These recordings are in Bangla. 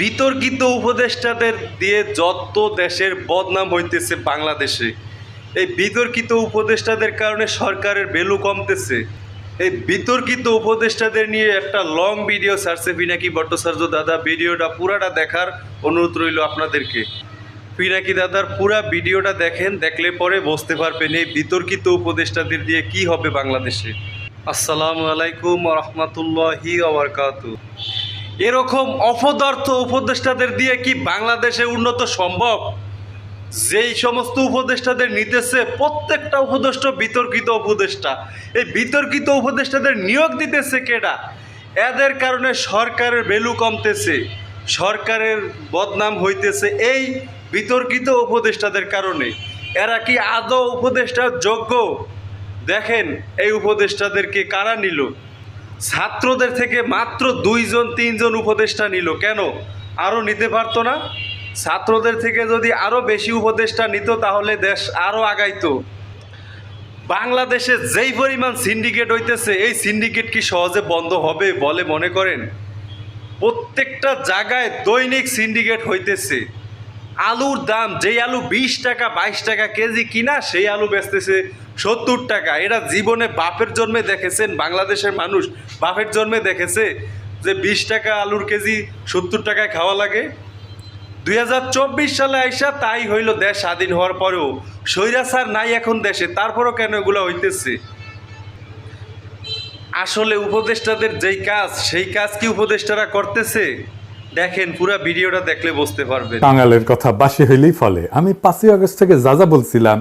বিতর্কিত উপদেষ্টাদের দিয়ে যত দেশের বদনাম হইতেছে বাংলাদেশে, এই বিতর্কিত উপদেষ্টাদের কারণে সরকারের ভ্যালু কমতেছে। এই বিতর্কিত উপদেষ্টাদের নিয়ে একটা লং ভিডিও ছাড়ছে পিনাকি ভট্টাচার্য দাদা। ভিডিওটা পুরাটা দেখার অনুরোধ রইল আপনাদেরকে। পিনাকি দাদার পুরা ভিডিওটা দেখেন, দেখলে পরে বুঝতে পারবেন এই বিতর্কিত উপদেষ্টাদের দিয়ে কি হবে বাংলাদেশে। আসসালামু আলাইকুম রহমতুল্লাহি আবরকাতু এরকম অপদার্থ উপদেষ্টাদের দিয়ে কি বাংলাদেশে উন্নত সম্ভব? যেই সমস্ত উপদেষ্টাদের নিতেছে, প্রত্যেকটা উপদেষ্টা বিতর্কিত উপদেষ্টা। এই বিতর্কিত উপদেষ্টাদের নিয়োগ দিতেছে কেডা? এদের কারণে সরকারের ভ্যালু কমতেছে, সরকারের বদনাম হইতেছে এই বিতর্কিত উপদেষ্টাদের কারণে। এরা কি আদৌ উপদেষ্টার যোগ্য? দেখেন, এই উপদেষ্টাদেরকে কারা নিল? ছাত্রদের থেকে মাত্র দুইজন, তিনজন উপদেষ্টা নিল। কেন? আরও নিতে পারতো না? ছাত্রদের থেকে যদি আরও বেশি উপদেষ্টা নিত, তাহলে দেশ আরও আগাইতো। বাংলাদেশে যেই পরিমাণ সিন্ডিকেট হইতেছে, এই সিন্ডিকেট কি সহজে বন্ধ হবে বলে মনে করেন? প্রত্যেকটা জায়গায় দৈনিক সিন্ডিকেট হইতেছে। আলুর দাম, যেই আলু বিশ টাকা, বাইশ টাকা কেজি কিনা, সেই আলু বেচতেছে সত্তর টাকা। এরা জীবনে বাপের জন্মে দেখেছেন, বাংলাদেশের মানুষ বাপের জন্মে দেখেছে যে বিশ টাকা আলুর কেজি সত্তর টাকায় খাওয়া লাগে। দুই হাজার চব্বিশ সালে আইসা তাই হইল দেশ স্বাধীন হওয়ার পরেও। স্বৈরাচার নাই এখন দেশে, তারপরও কেন এগুলো হইতেছে? আসলে উপদেষ্টাদের যেই কাজ, সেই কাজ কি উপদেষ্টারা করতেছে? দেখেন, পুরো ভিডিওটা দেখলে বুঝতে পারবেন। টাঙ্গালের কথা বাসি হইলেই ফলে। আমি পাঁচই আগস্ট থেকে যা যা বলছিলাম,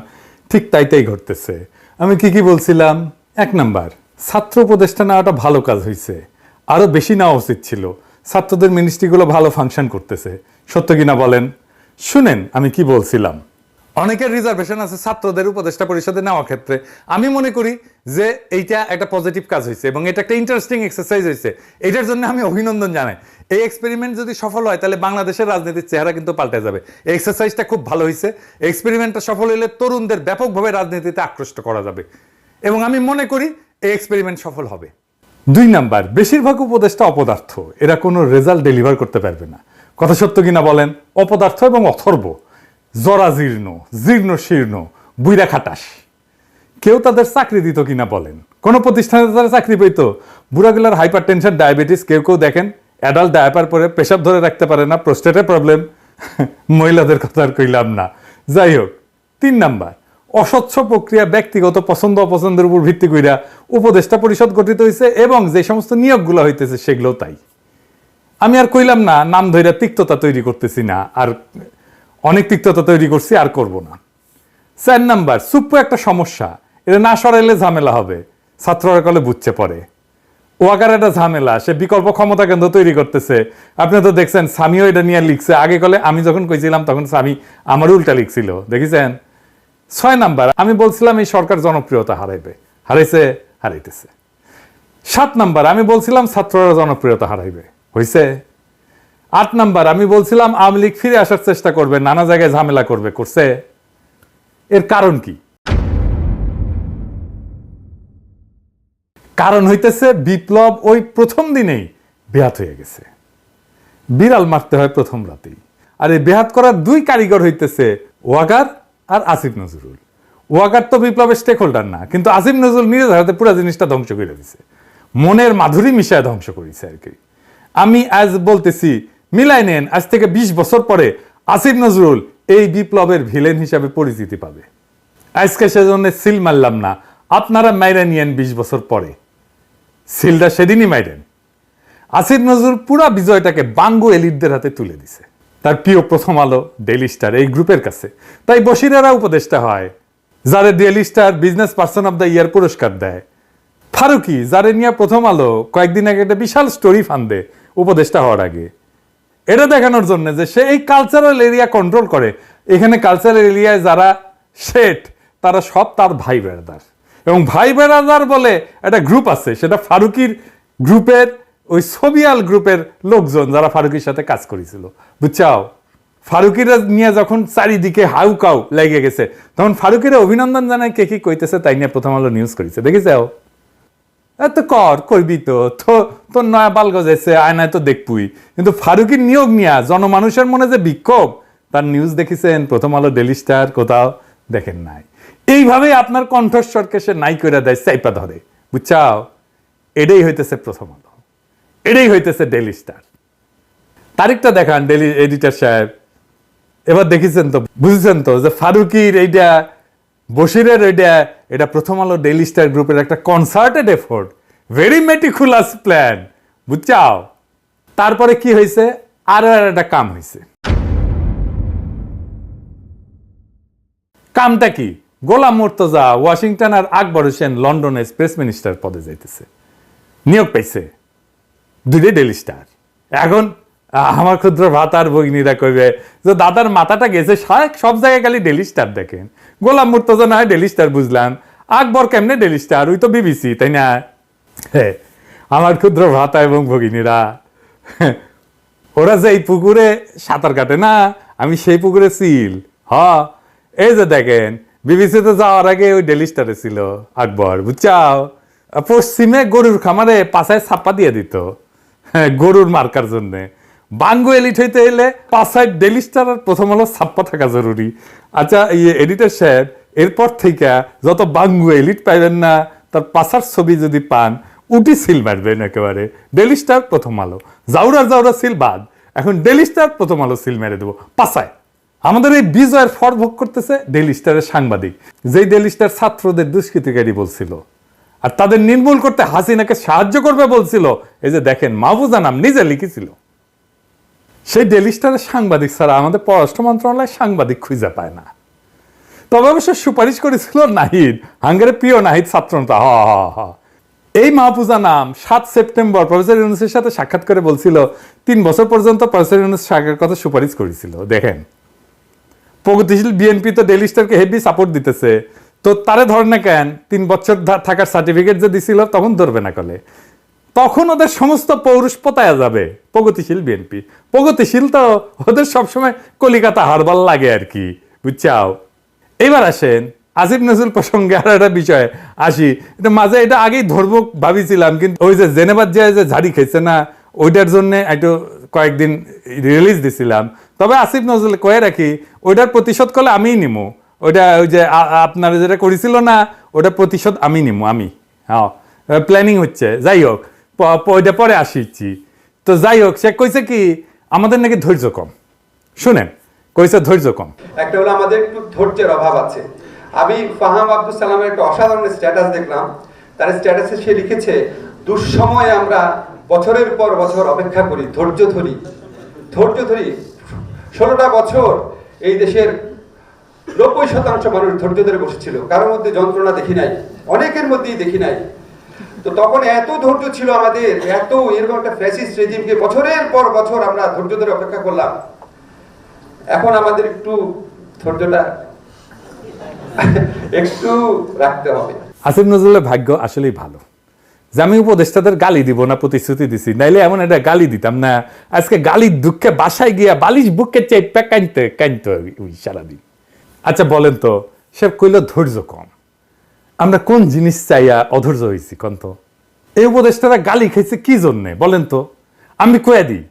ঠিক তাই তাই ঘটতেছে। আমি কি কি বলছিলাম? এক নাম্বার, ছাত্র উপদেষ্টা নেওয়াটা ভালো কাজ হয়েছে আরও বেশি নেওয়া উচিত ছিল। ছাত্রদের মিনিস্ট্রিগুলো ভালো ফাংশন করতেছে। সত্য কিনা বলেন? শুনেন, আমি কি বলছিলাম। অনেকের রিজার্ভেশন আছে ছাত্রদের উপদেষ্টা পরিষদে নেওয়ার ক্ষেত্রে। আমি মনে করি যে এইটা একটা পজিটিভ কাজ হয়েছে এবং এটা একটা ইন্টারেস্টিং এক্সারসাইজ হয়েছে এটার জন্য আমি অভিনন্দন জানাই। এই এক্সপেরিমেন্ট যদি সফল হয়, তাহলে বাংলাদেশের রাজনীতির চেহারা কিন্তু পাল্টে যাবে। এক্সারসাইজটা খুব ভালো হয়েছে এক্সপেরিমেন্টটা সফল হলে তরুণদের ব্যাপকভাবে রাজনীতিতে আকৃষ্ট করা যাবে। এবং আমি মনে করি এই এক্সপেরিমেন্ট সফল হবে। দুই নাম্বার, বেশিরভাগ উপদেষ্টা অপদার্থ। এরা কোনো রেজাল্ট ডেলিভার করতে পারবে না। কথা সত্য কিনা বলেন, অপদার্থ এবং অথর্ব। জরাজীর্ণ জীর্ণ শীর্ণ, বুইরা খাটাস। কেউ তাদের চাকরি দিত কিনা বলেন? কোন প্রতিষ্ঠানে তারা চাকরি পেত? বুড়াগুলার হাইপার টেনশন ডায়াবেটিস, কেউ কেউ দেখেন, অ্যাডাল্ট ডায়াপার পরে পেশাব ধরে রাখতে পারে না, প্রস্টেটের প্রবলেম। মহিলাদের কথা আর কইলাম না। যাই হোক, তিন নাম্বার, অস্বচ্ছ প্রক্রিয়া ব্যক্তিগত পছন্দ অপছন্দের উপর ভিত্তি কইরা উপদেষ্টা পরিষদ গঠিত হয়েছে এবং যে সমস্ত নিয়োগগুলো হইতেছে সেগুলো তাই। আমি আর কইলাম না, নাম ধইরা তিক্ততা তৈরি করতেছি না, আর অনেক তিক্ততা তৈরি করছি, আর করব না। চার নাম্বার, সুপ্প একটা সমস্যা। এটা না সরাইলে ঝামেলা হবে। ছাত্ররা কলে বুঝছে পড়ে ওয়াকার একটা ঝামেলা, সে বিকল্প ক্ষমতা কেন্দ্র তৈরি করতেছে। আপনি তো দেখছেন, স্বামীও এটা নিয়ে লিখছে। আগে কলে আমি যখন কইছিলাম, তখন স্বামী আমার উল্টা লিখছিল। দেখেছেন? ছয় নাম্বার, আমি বলছিলাম এই সরকার জনপ্রিয়তা হারাইবে। হারাইছে, হারাইতেছে। সাত নাম্বার, আমি বলছিলাম ছাত্ররা জনপ্রিয়তা হারাইবে। হইছে? আট নাম্বার, আমি বলছিলাম আওয়ামী লীগ ফিরে আসার চেষ্টা করবে, নানা জায়গায় ঝামেলা করবে, করছে। এর কারণ কি? কারণ হইতেছে বিপ্লব ওই প্রথম দিনেই বেহাত হয়ে গেছে। বিড়াল মারতে হয় প্রথম রাতেই। আর এই বেহাত করার দুই কারিগর হইতেছে ওয়াগার আর আসিফ নজরুল। ওয়াগার তো বিপ্লবের স্টেক হোল্ডার না, কিন্তু আসিফ নজরুল নিজের হাতে পুরো জিনিসটা ধ্বংস করে দিছে। মনের মাধুরী মিশায় ধ্বংস করেছে আর কি। আমি আজ বলতেছি মিলাই নেন, আজ থেকে ২০ বছর পরে আসিফ নজরুল এই বিপ্লবের ভিলেন হিসাবে পরিচিতি পাবে। আজকে সেজন্য সিল মারলাম না, আপনারা মাইরা নিয়েন বিশ বছর পরে। সিলটা সেদিনই মাইরেন। আসিফ নজরুল পুরা বিজয়টাকে বাঙ্গু এলিটদের হাতে তুলে দিছে। তার প্রিয় প্রথম আলো ডেলি স্টার এই গ্রুপের কাছে। তাই বসিরেরা উপদেষ্টা হয়, যারে Daily Star business person of the year পুরস্কার দেয়। ফারুকি, যারে নিয়ে প্রথম আলো কয়েকদিন আগে একটা বিশাল স্টোরি ফান্দে উপদেষ্টা হওয়ার আগে। এটা দেখানোর জন্য যে সে এই কালচারাল এরিয়া কন্ট্রোল করে। এখানে কালচারাল এরিয়ায় যারা শেঠ, তারা সব তার ভাই বেড়াদার। এবং ভাই বেড়াদার বলে একটা গ্রুপ আছে, সেটা ফারুকির গ্রুপের, ওই সোবিয়াল গ্রুপের লোকজন যারা ফারুকির সাথে কাজ করেছিল। বুঝছাও? ফারুকিরা নিয়ে যখন চারিদিকে হাউ কাউ লেগে গেছে, তখন ফারুকিরা অভিনন্দন জানায় কে কি কইতেছে তাই নিয়ে প্রথম আলো নিউজ করেছে। দেখেছাও? এত কর করবি তো তো তোর নয়া বাল গজাইছে আয়নায় তো দেখবই কিন্তু ফারুকির নিয়োগ নিয়া জনমানুষের মনে যে বিক্ষোভ, তার নিউজ দেখেছেন, প্রথম আলো ডেলি স্টার কোথাও দেখেন নাই। এইভাবেই আপনার কণ্ঠস্বরকে সে নাই করে দেয়, চাইপা ধরে। বুঝছাও? এটাই হইতেছে প্রথম আলো। এটাই হইতেছে ডেলি স্টার তারিখটা দেখান ডেলি এডিটর সাহেব। এবার দেখেছেন তো, বুঝেছেন তো, যে ফারুকির এইটা, বশিরের এইটা, এটা প্রথম আলো ডেলি স্টার গ্রুপের একটা concerted effort very meticulous plan বুঝছাও তারপরে কি হয়েছে আরও একটা কাম হয়েছে কামটা কি গোলাম মুর্তজা ওয়াশিংটন আর আকবর হোসেন লন্ডনে স্পেস মিনিস্টার পদে যাইতেছে। নিয়োগ পাইছে। দুইটাই ডেলি স্টার এখন, আমার ক্ষুদ্র ভাতার ভগিনীরা কইবে যে, দাদার মাথাটা গেছে সব- জায়গায় খালি ডেলি স্টার দেখেন। গোলাম মুর্তজা না হয় ডেলি স্টার বুঝলাম। আকবর কেমনে ডেলি স্টার ওই তো বিবিসি, তাই না? আমার ক্ষুদ্র ভাতা এবং ভগিনীরা। ওরা যে এই পুকুরে সাঁতার কাটে না, আমি সেই পুকুরে সিল। হ, এই যে দেখেন, বিবিসিতে যাওয়ার আগে ওই ডেলি স্টারে ছিল আকবর, বুঝছাও? পশ্চিমে গরুর খামারে পাশায় ছাপ্পা দিয়ে দিত হ্যাঁ গরুর মার্কার জন্য। বাঙ্গু এলিট হইতে এলে পাশায় ডেলি স্টার আর প্রথম হলো ছাপ্পা থাকা জরুরি। আচ্ছা এই এডিটর সাহেব, এরপর থেকে যত বাঙ্গু এলিট পাইবেন না তার পাশার ছবি যদি পান, উটি সিল মারবেন একেবারে। ডেলি স্টার প্রথম আলো। জাউরার জাউরা সিল বাদ। এখন ডেলি স্টার প্রথম আলো সিল মেরে দেবো। পাশায়। আমাদের এই বিজয়ের ফর ভোগ করতেছে ডেলি স্টারের সাংবাদিক। যেই ডেলি স্টার ছাত্রদের দুষ্কৃতিকারী বলছিল। আর তাদের নির্মূল করতে হাসিনাকে সাহায্য করবে বলছিল। এই যে দেখেন, মাহবুজা নাম নিজে লিখেছিল। সেই ডেলি স্টারের সাংবাদিক ছাড়া আমাদের পররাষ্ট্র মন্ত্রণালয় সাংবাদিক খুঁজে পায় না। তবে অবশ্য সুপারিশ করেছিল নাহিদ। হাঙ্গারের প্রিয় নাহিদ ছাত্রনেতা। হ হ এই মাহফুজা নাম সাত সেপ্টেম্বর প্রফেসর ইউনুসের সাথে সাক্ষাৎ করে বলছিল, তিন বছর পর্যন্ত প্রফেসর ইউনুস সাক্ষাৎ কথা সুপারিশ করেছিল। দেখেন। প্রগতিশীল বিএনপি তো ডেলি স্টারকে হেভি সাপোর্ট দিতেছে। তো তারে ধরে না কেন, তিন বছর থাকার সার্টিফিকেট যে দিছিল, তখন ধরবে না কলে। তখন ওদের সমস্ত পৌরুষ পতায়া যাবে, প্রগতিশীল বিএনপি। প্রগতিশীল তো ওদের সবসময় কলিকাতা হারবাল লাগে আর কি, বুঝছাও? এবার আসেন আসিফ নজরুল প্রসঙ্গে আর একটা বিষয়, আসি। মাঝে এটা আগেই ধর্ম ভাবিছিলাম, কিন্তু ওই যে জেনেবাদ যে যে ঝাড়ি খেয়েছে না, ওইটার জন্য একটু কয়েকদিন রিলিজ দিছিলাম। তবে আসিফ নজরুল কয়ে রাখি, ওইটার প্রতিশোধ করলে আমিই নিমু। ওইটা ওই যে আপনারা যেটা করেছিল না ওটা প্রতিশোধ আমি নিমু, আমি। হ্যাঁ প্ল্যানিং হচ্ছে। যাই হোক ওইটা পরে আসিছি তো যাই হোক, সে কইছে কি, আমাদের নাকি ধৈর্য কম। শুনেন কইছে ধৈর্য কম। একটা হলো আমাদের একটু ধৈর্যের অভাব আছে। আমি ফাহাম আব্দুল সালামের একটা অসাধারণ স্ট্যাটাস দেখলাম। তার স্ট্যাটাসে সে লিখেছে, দুঃসময়ে আমরা বছরের পর বছর অপেক্ষা করি, ধৈর্য ধরি। ধৈর্য ধরি, ষোলোটা বছর এই দেশের নব্বই শতাংশ মানুষ ধৈর্য ধরে বসেছিল। কারোর মধ্যে যন্ত্রণা দেখি নাই, অনেকের মধ্যেই দেখি নাই। তো তখন এত ধৈর্য ছিল আমাদের, এত এরকম একটা ফ্যাসিস্ট রেজিমকে বছরের পর বছর আমরা ধৈর্য ধরে অপেক্ষা করলাম। এখন আমাদের একটু ধৈর্যটা একটু রাখতে হবে। আসিফ নজরুলের ভাগ্য আসলেই ভালো। যে আমি উপদেষ্টাদের গালি দিব না, প্রতিশ্রুতি দিছি, নাইলে এমন একটা গালি দিতাম না। আজকে গালির দুঃখে বাসায় গিয়া বালিশ বুকে চেপে কানতে কানতে ওই সারাদিন। আচ্ছা বলেন তো সে কইল ধৈর্য কম। আমরা কোন জিনিস চাইয়া অধৈর্য হয়েছি কন তো? এই উপদেষ্টারা গালি খাইছে কি জন্যে? বলেন তো। আমি কয়ে দিই।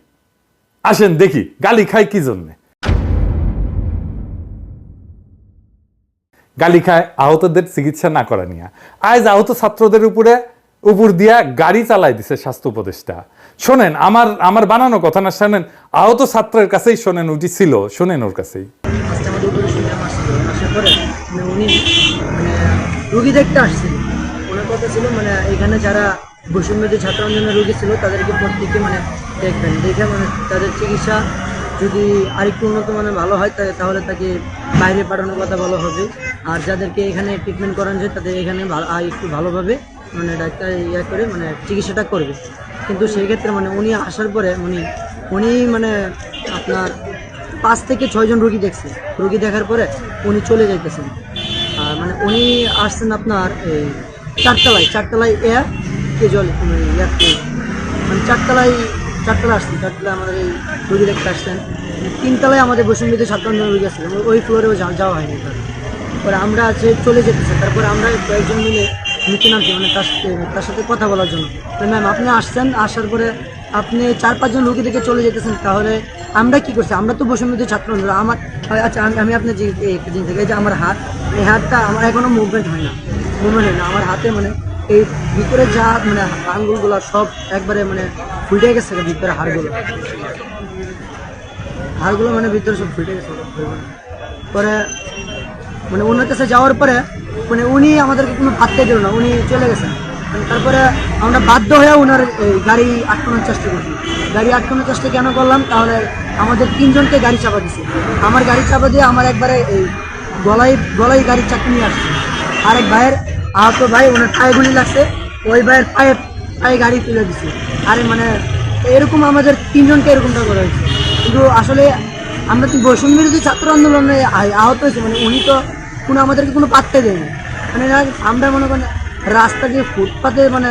আসেন দেখি, গালি খাই কি জন্যে? গালি খায়, আহতদের চিকিৎসা না করা নিয়ে। আজ আহত ছাত্রদের উপরে উপর দিয়া গাড়ি চালাই দিছে স্বাস্থ্য উপদেষ্টা। শোনেন, আমার আমার বানানো কথা না শোনেন, আহত ছাত্রের কাছেই শোনেন উঠি ছিল, শোনেন ওর কাছেই। রুগী দেখতে আসছিল ওনার কথা ছিল মানে এখানে যারা বৈষম্যদের ছাত্র আন্দোলনের রুগী ছিল, তাদেরকে প্রত্যেককে মানে দেখবেন, দেখে মানে তাদের চিকিৎসা যদি আরেকটু উন্নত মানে ভালো হয় তাহলে তাকে বাইরে পাঠানোর কথা ভালো হবে। আর যাদেরকে এখানে ট্রিটমেন্ট করানো যায় তাদের এখানে একটু ভালোভাবে মানে ডাক্তার ইয়ে করে মানে চিকিৎসাটা করবে। কিন্তু সেই ক্ষেত্রে মানে উনি আসার পরে উনি উনি মানে আপনার পাঁচ থেকে ছয়জন রুগী দেখছে। রুগী দেখার পরে উনি চলে যাইতেছেন। আর মানে উনি আসছেন আপনার এই চারতলায়। চারতলায় এয়ার কে জল ইয়ারকে মানে চারতলায় চারতলা আসছেন চারতলায় আমাদের এই রোগী দেখতে আসছেন। তিনতলায় আমাদের বসুন্ধীতে আন্দোলন রোগী আসছিলেন ওই ফ্লোরেও যাওয়া হয়নি তার পরে আমরা আছে চলে যেতেছে তারপরে আমরা কয়েকজন মিলে নিচে নামছি মানে তার সাথে তার সাথে কথা বলার জন্য। ম্যাম আপনি আসছেন আসার পরে আপনি চার পাঁচজন রুগী থেকে চলে যেতেছেন তাহলে আমরা কি করছি? আমরা তো বসুমতি ছাত্র আমার আচ্ছা আমি আপনার যে একটা জিনিস দেখি, যে আমার হাত এই হাতটা আমার এখনও মুভমেন্ট হয় না মুভমেন্ট হয় না। আমার হাতে মানে এই ভিতরে যা মানে আঙ্গুলগুলো সব একবারে মানে ফুটে গেছে ভিতরে হাড়গুলো। হাড়গুলো মানে ভিতরে সব ফুটে গেছে। পরে মানে ওনার কাছে যাওয়ার পরে মানে উনি আমাদেরকে কোনো ভাবতে দিল না, উনি চলে গেছেন। মানে তারপরে আমরা বাধ্য হয়ে ওনার গাড়ি আটকানোর চেষ্টা করছি গাড়ি আটকানোর চেষ্টা কেন করলাম? তাহলে আমাদের তিনজনকে গাড়ি চাপা দিছে। আমার গাড়ি চাপা দিয়ে আমার একবারে এই গলায় গলায় গাড়ির চাকরি নিয়ে আসছে। আরেক ভাইয়ের আহত ভাই, ওনার পায়ে গুলি লাগছে। ওই ভাইয়ের পায়ে পায়ে গাড়ি তুলে দিছে। আরে মানে এরকম আমাদের তিনজনকে এরকমটা করা হয়েছে। কিন্তু আসলে আমরা তো বৈষম্য বিরোধী ছাত্র আন্দোলনে আহত হয়েছে মানে উনি তো কোনো আমাদেরকে কোনো পাত্তা দেয়নি। মানে আমরা মনে করেন রাস্তা যে ফুটপাতে মানে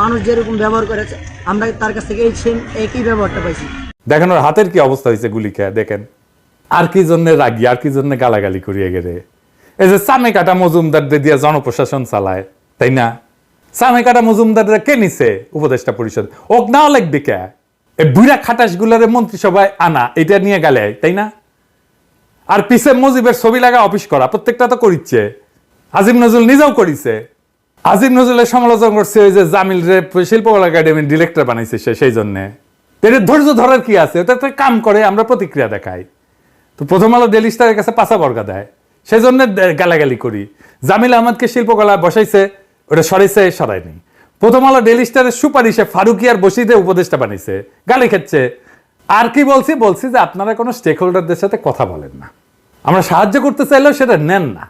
মানুষ যেরকম ব্যবহার করেছে, আমরা তার কাছ থেকে এই সেম একই ব্যবহারটা পাইছি। দেখেন ওর হাতের কি অবস্থা হয়েছে গুলি খেয়ে, দেখেন। আর কি জন্য রাগি, আর কি জন্য গালাগালি করিয়ে গেলে। এই যে সামে কাটা মজুমদার দিয়ে জনপ্রশাসন চালায়, তাই না? সামে কাটা মজুমদার কে নিছে? উপদেষ্টা পরিষদ। ওক নাও লাগবে কে? এই বুড়া খাটাস গুলারে মন্ত্রিসভায় আনা এটা নিয়ে গেলে, তাই না? আর পিছে মুজিবের ছবি লাগা অফিস করা, প্রত্যেকটা তো করিচ্ছে। আজিম নজরুল নিজেও করিছে। আজিম নজরুলের সমালোচনা করছে ওই যে জামিল রে শিল্পকলা একাডেমির ডিরেক্টর বানাইছে সে, সেই জন্যে। এদের ধৈর্য ধরার কি আছে? ওটা একটা কাম করে, আমরা প্রতিক্রিয়া দেখাই। তো প্রথম আলো ডেলি স্টারের কাছে পাশা বর্গা দেয়। সেই জন্য গালাগালি করি। জামিল আহমদকে শিল্পকলা বসাইছে ওটা সরাইছে সরায়নি। প্রথম আলো ডেলি স্টারের সুপারিশে ফারুকিয়ার বসিতে উপদেষ্টা বানিয়েছে, গালি খেচ্ছে। আর কি বলছি? বলছি যে আপনারা কোনো স্টেক হোল্ডারদের সাথে কথা বলেন না। আমরা সাহায্য করতে চাইলেও সেটা নেন না।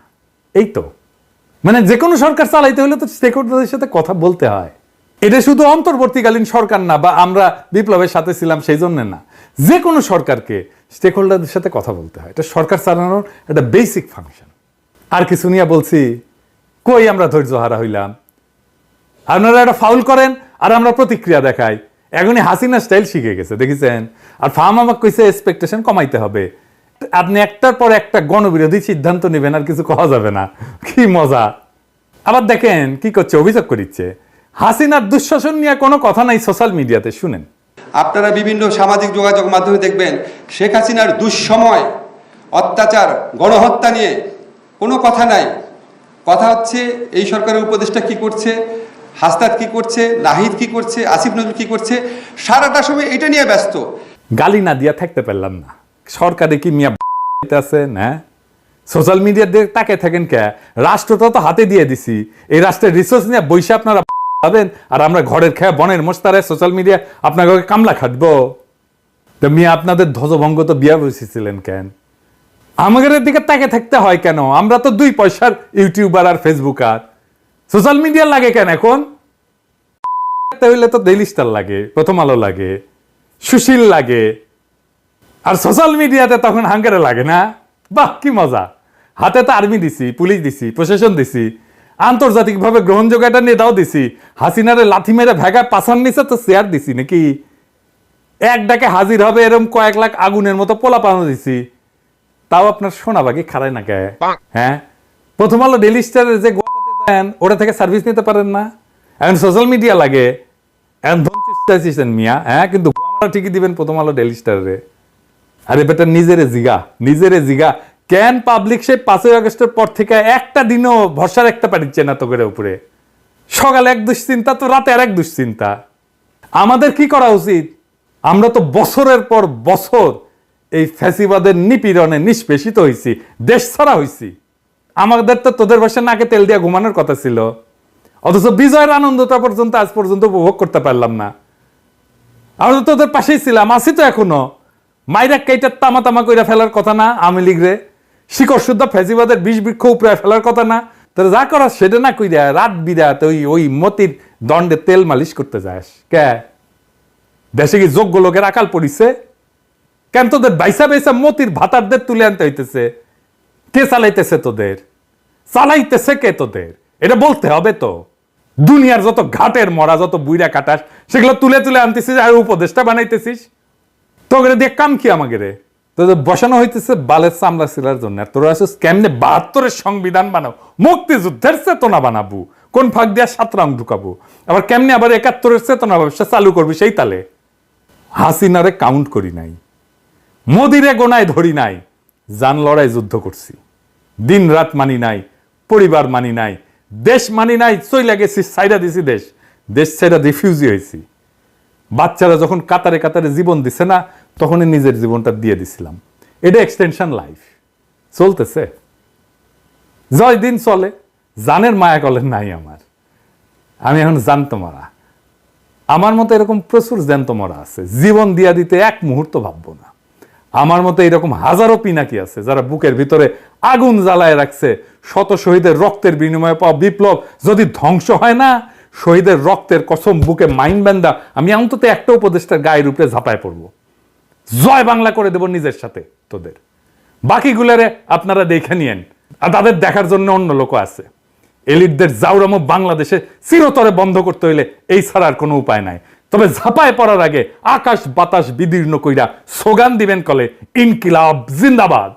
এই তো। মানে যে কোনো সরকার চালাইতে হলে তো স্টেক হোল্ডারদের সাথে কথা বলতে হয়। এটা শুধু অন্তর্বর্তীকালীন সরকার না, বা আমরা বিপ্লবের সাথে ছিলাম সেই জন্য না। যে কোনো সরকারকে স্টেক হোল্ডারদের সাথে কথা বলতে হয়। এটা সরকার চালানোর একটা বেসিক ফাংশন আর কিছু নিয়ে বলছি কই আমরা ধৈর্য হারা হইলাম? আপনারা একটা ফাউল করেন আর আমরা প্রতিক্রিয়া দেখাই। এখনই হাসিনা স্টাইল শিখে গেছে, দেখেছেন? আর ফার্ম আমাকে কইছে এক্সপেকটেশন কমাইতে হবে। আপনি একটার পর একটা গণবিরোধী সিদ্ধান্ত নেবেন আর কিছু কওয়া যাবে না। কি মজা! আবার দেখেন কি করছে, অভিযোগ করিচ্ছে। হাসিনার দুঃশাসন নিয়ে কোনো কথা নাই সোশ্যাল মিডিয়াতে শুনেন। আপনারা বিভিন্ন সামাজিক যোগাযোগ মাধ্যমে দেখবেন, শেখ হাসিনার দুঃসময় অত্যাচার, গণহত্যা নিয়ে কোনো কথা নাই। কথা হচ্ছে, এই সরকারের উপদেষ্টা কি করছে? হাসনাত কি করছে? নাহিদ কি করছে? আসিফ নজরুল কি করছে? সারাটা সময় এটা নিয়ে ব্যস্ত। গালি না দিয়া থাকতে পারলাম না। সরকারে কি মিয়া আছে? না। সোশ্যাল মিডিয়া দিয়ে তাকে থাকেন কে? রাষ্ট্রটা তো হাতে দিয়ে দিছি। এই রাষ্ট্রের রিসোর্স নিয়ে বৈশা আপনারা পাবেন, আর আমরা ঘরের খেয়ে, বনের মোস্তারে, সোশ্যাল মিডিয়া আপনাকে কামলা খাটবো। তো মিয়া, আপনাদের ধ্বজভঙ্গ তো বিয়া বসেছিলেন কেন? আমাদের দিকে তাকে থাকতে হয় কেন? আমরা তো দুই পয়সার ইউটিউবার আর ফেসবুকার। সোশ্যাল মিডিয়া লাগে কেন এখন? হইলে তো ডেইলি স্টার লাগে, প্রথম আলো লাগে, সুশীল লাগে। আর সোশ্যাল মিডিয়াতে তখন হাঙ্গারে লাগে না? বাহ, কি মজা। হাতে তো আর্মি দিছি, পুলিশ দিছি, প্রশাসন দিছি, আন্তর্জাতিকভাবে গ্রহণযোগ্য একটা নেতাও দিছি। হাসিনারে লাথি মেরে ভেগা পাশান নিচে তো শেয়ার দিছি নাকি? এক ডাকে হাজির হবে এরকম কয়েক লাখ আগুনের মতো পোলা পানো দিছি। তাও আপনার সোনা বাকি খারায় না কে হ্যাঁ? প্রথম আলো ডেলি স্টারের যে গোয়াতে দেন ওটা থেকে সার্ভিস নিতে পারেন না। এখন সোশ্যাল মিডিয়া লাগে। এখন মিয়া হ্যাঁ? কিন্তু ঠিকই দিবেন প্রথম আলো ডেলি স্টারে আরে বেটা নিজেরে জিগা নিজেরে জিগা। কেন পাবলিক সেই পাঁচই আগস্টের পর থেকে একটা দিনও ভরসা রাখতে পারিচ্ছে না তোকের উপরে? সকালে এক দুশ্চিন্তা তো রাতে আর এক দুশ্চিন্তা। আমাদের কি করা উচিত? আমরা তো বছরের পর বছর এই ফ্যাসিবাদের নিপীড়নে নিষ্পেষিত হয়েছি দেশ ছাড়া হয়েছি আমাদের তো তোদের বাসায় নাকে তেল দিয়ে ঘুমানোর কথা ছিল। অথচ বিজয়ের আনন্দটা পর্যন্ত আজ পর্যন্ত উপভোগ করতে পারলাম না। আমরা তো তোদের পাশেই ছিলাম, আছি তো এখনও। মাইরা কেইটা তামা তামা কইরা ফেলার কথা না আমি লিগরে শিকড় শুদ্ধ ফেসিবাদের বিষ বৃক্ষ উপরে ফেলার কথা না। তোর যা করা সেটা না কইরা, রাত বিরাত ওই ওই মতির দণ্ডে তেল মালিশ করতে যাস। কে? দেশে কি যোগ্য লোকের আকাল পড়িছে? কেন তোদের বাইসা বাইসা মতির ভাতারদের তুলে আনতে হইতেছে? কে চালাইতেছে তোদের? চালাইতেছে কে তোদের? এটা বলতে হবে তো। দুনিয়ার যত ঘাটের মরা, যত বুইরা কাটাস, সেগুলো তুলে তুলে আনতেছিস আর উপদেশটা বানাইতেছিস। তোকে দিয়ে কাম কি আমাকে রে? তোদের বসানো হইতেছে বালের চামড়া সিলার জন্য। তোরা আসিস কেমনে বাহাত্তরের সংবিধান বানাও? মুক্তিযুদ্ধের চেতনা বানাবো। কোন ফাঁক দিয়া সাত রং ঢুকাবো? আবার কেমনে আবার একাত্তরের চেতনা ব্যবসা চালু করবি সেই তালে? হাসিনারে কাউন্ট করি নাই। মোদিরে গোনায় ধরি নাই জান লড়াই যুদ্ধ করছি। দিন রাত মানি নাই, পরিবার মানি নাই, দেশ মানি নাই, চইলা গেছি সাইডা দিছি দেশ দেশ ছেড়া রিফিউজি হয়েছি। বাচ্চারা যখন কাতারে কাতারে জীবন দিছে না, তখনই নিজের জীবনটা দিয়ে দিছিলাম। এটা এক্সটেনশন লাইফ চলতেছে। জয় দিন চলে, জানের মায়া কলের নাই আমার। আমি এখন জানতো মারা। আমার মতো এরকম প্রচুর জ্যান্ত মরা আছে। জীবন দিয়া দিতে এক মুহূর্ত ভাববো না। আমার মতো এরকম হাজারো পিনাকি আছে যারা বুকের ভিতরে আগুন জ্বালায় রাখছে। শত শহীদের রক্তের বিনিময়ে পাওয়া বিপ্লব যদি ধ্বংস হয় না, শহীদের রক্তের কসম বুকে মাইন ব্যান্দা আমি অন্তত একটা উপদেষ্টার গায়ের উপরে ঝাঁপায় পড়ব। জয় বাংলা করে দেব নিজের সাথে তোদের। বাকিগুলারে আপনারা দেখে নিয়েন। আর তাদের দেখার জন্য অন্য লোক আছে। এলিটদের জাউরামো বাংলাদেশে চিরতরে বন্ধ করতে হইলে এই ছাড়া আর কোনো উপায় নাই। তবে ঝাপায় পড়ার আগে আকাশ বাতাস বিদীর্ণ কইরা সোগান দিবেন কলে ইনকিলাব জিন্দাবাদ।